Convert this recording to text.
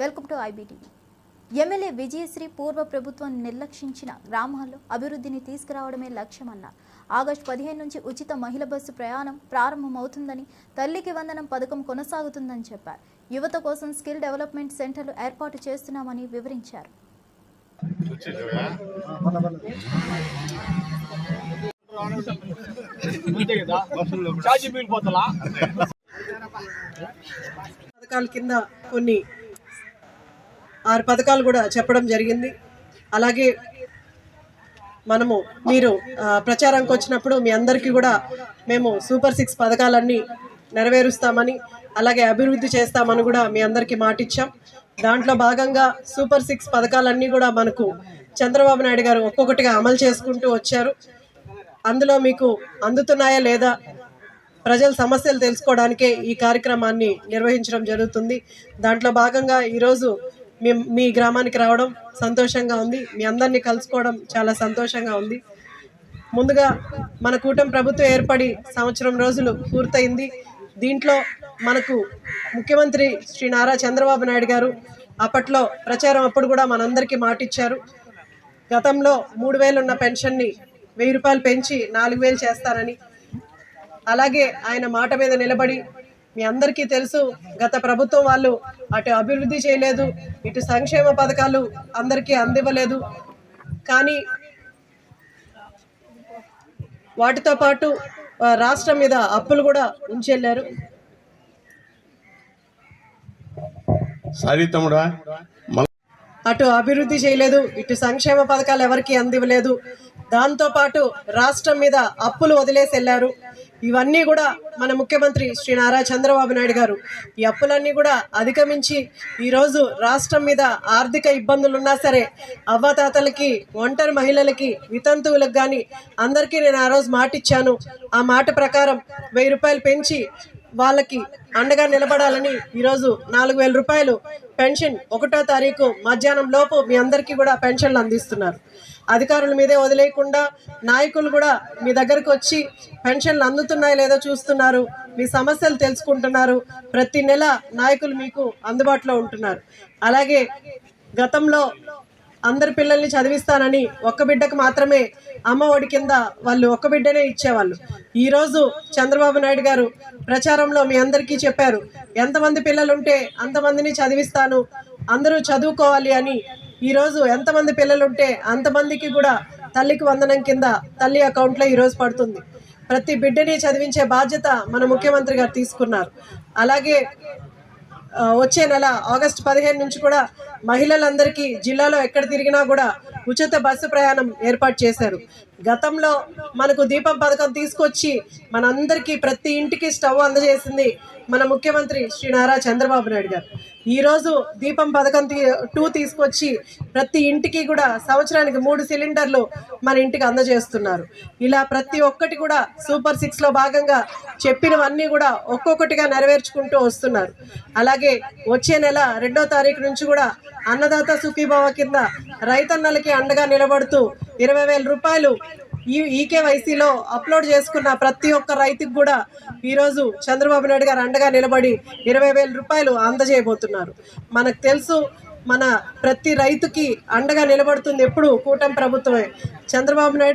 Welcome to IBTV. MLA Vijayashree పూర్వ ప్రభుత్వం నిర్లక్షించిన గ్రామాల్లో అభివృద్ధిని తీసుకురావడమే లక్ష్యమన్నారు ఆగస్టు పదిహేను నుంచి ఉచిత మహిళ బస్సు ప్రయాణం ప్రారంభమవుతుందని తల్లికి వందనం పథకం కొనసాగుతుందని చెప్పారు. యువత కోసం స్కిల్ డెవలప్మెంట్ సెంటర్లు ఏర్పాటు చేస్తున్నామని వివరించారు. పథకాల కింద కొన్ని ఆరు పథకాలు కూడా చెప్పడం జరిగింది. అలాగే మనము మీరు ఆ, ప్రచారంకి వచ్చినప్పుడు మీ అందరికీ కూడా మేము సూపర్ సిక్స్ పథకాలన్నీ నెరవేరుస్తామని అలాగే అభివృద్ధి చేస్తామని కూడా మీ అందరికీ మాటిచ్చాం. దాంట్లో భాగంగా సూపర్ సిక్స్ పథకాలన్నీ కూడా మనకు చంద్రబాబు నాయుడు గారు ఒక్కొక్కటిగా అమలు చేసుకుంటూ వచ్చారు. అందులో మీకు అందుతున్నాయా లేదా ప్రజల సమస్యలు తెలుసుకోవడానికే ఈ కార్యక్రమాన్ని నిర్వహించడం జరుగుతుంది. దాంట్లో భాగంగా ఈరోజు మీ మీ గ్రామానికి రావడం సంతోషంగా ఉంది. మీ అందరినీ కలుసుకోవడం చాలా సంతోషంగా ఉంది. ముందుగా మన కూటమి ప్రభుత్వం ఏర్పడి సంవత్సరం రోజులు పూర్తయింది. దీంట్లో మనకు ముఖ్యమంత్రి శ్రీ నారా చంద్రబాబు నాయుడు గారు అప్పట్లో ప్రచారం అప్పుడు కూడా మనందరికీ మాటిచ్చారు. గతంలో మూడు ఉన్న పెన్షన్ని వెయ్యి రూపాయలు పెంచి నాలుగు వేలు చేస్తారని. అలాగే ఆయన మాట మీద నిలబడి మీ అందరికీ తెలుసు గత ప్రభుత్వం వాళ్ళు అటు అభివృద్ధి చేయలేదు ఇటు సంక్షేమ పథకాలు అందరికీ అందివ్వలేదు. కానీ వాటితో పాటు రాష్ట్రం మీద అప్పులు కూడా ఉంచెళ్ళారు. అటు అభివృద్ధి చేయలేదు ఇటు సంక్షేమ పథకాలు ఎవరికి అందివ్వలేదు దాంతోపాటు రాష్ట్రం మీద అప్పులు వదిలేసి వెళ్ళారు ఇవన్నీ కూడా మన ముఖ్యమంత్రి శ్రీ నారా చంద్రబాబు నాయుడు గారు. ఈ అప్పులన్నీ కూడా అధిగమించి ఈరోజు రాష్ట్రం మీద ఆర్థిక ఇబ్బందులు ఉన్నా సరే అవ్వతాతలకి ఒంటరి మహిళలకి వితంతువులకు కానీ అందరికీ నేను ఆ రోజు మాట ఇచ్చాను ఆ మాట ప్రకారం వెయ్యి రూపాయలు పెంచి వాళ్ళకి అండగా నిలబడాలని ఈరోజు నాలుగు వేల రూపాయలు పెన్షన్ ఒకటో తారీఖు మధ్యాహ్నం లోపు మీ అందరికీ కూడా పెన్షన్లు అందిస్తున్నారు. అధికారుల మీదే వదిలేయకుండా నాయకులు కూడా మీ దగ్గరకు వచ్చి పెన్షన్లు అందుతున్నాయో లేదో చూస్తున్నారు. మీ సమస్యలు తెలుసుకుంటున్నారు. ప్రతి నెల నాయకులు మీకు అందుబాటులో ఉంటున్నారు. అలాగే గతంలో అందరి పిల్లల్ని చదివిస్తానని ఒక్క బిడ్డకు మాత్రమే అమ్మ ఒడి కింద వాళ్ళు ఒక్క బిడ్డనే ఇచ్చేవాళ్ళు. ఈరోజు చంద్రబాబు నాయుడు గారు ప్రచారంలో మీ అందరికీ చెప్పారు. ఎంతమంది పిల్లలు ఉంటే అంతమందిని చదివిస్తాను అందరూ చదువుకోవాలి అని ఈరోజు ఎంతమంది పిల్లలు ఉంటే అంతమందికి కూడా తల్లికి వందనం కింద తల్లి అకౌంట్లో ఈరోజు పడుతుంది. ప్రతి బిడ్డని చదివించే బాధ్యత మన ముఖ్యమంత్రి గారు తీసుకున్నారు. అలాగే వచ్చే నెల ఆగస్టు పదిహేను నుంచి కూడా మహిళలందరికీ జిల్లాలో ఎక్కడ తిరిగినా కూడా ఉచిత బస్సు ప్రయాణం ఏర్పాటు చేశారు. గతంలో మనకు దీపం పథకం తీసుకొచ్చి మనందరికీ ప్రతి ఇంటికి స్టవ్ అందజేసింది మన ముఖ్యమంత్రి శ్రీ నారా చంద్రబాబు నాయుడు గారు. ఈరోజు దీపం పథకం టూ తీసుకొచ్చి ప్రతి ఇంటికి కూడా సంవత్సరానికి మూడు సిలిండర్లు మన ఇంటికి అందజేస్తున్నారు. ఇలా ప్రతి ఒక్కటి కూడా సూపర్ సిక్స్లో భాగంగా చెప్పినవన్నీ కూడా ఒక్కొక్కటిగా నెరవేర్చుకుంటూ వస్తున్నారు. అలాగే వచ్చే నెల రెండో తారీఖు నుంచి కూడా అన్నదాత సుఖీభావ కింద రైతన్నలకి అండగా నిలబడుతూ ఇరవై వేల రూపాయలు ఈ ఈకేవైసీలో అప్లోడ్ చేసుకున్న ప్రతి ఒక్క రైతుకు కూడా ఈరోజు చంద్రబాబు నాయుడు గారు అండగా నిలబడి ఇరవై వేల రూపాయలు అందజేయబోతున్నారు. మనకు తెలుసు మన ప్రతి రైతుకి అండగా నిలబడుతుంది ఎప్పుడు కూటమి ప్రభుత్వమే. చంద్రబాబు నాయుడు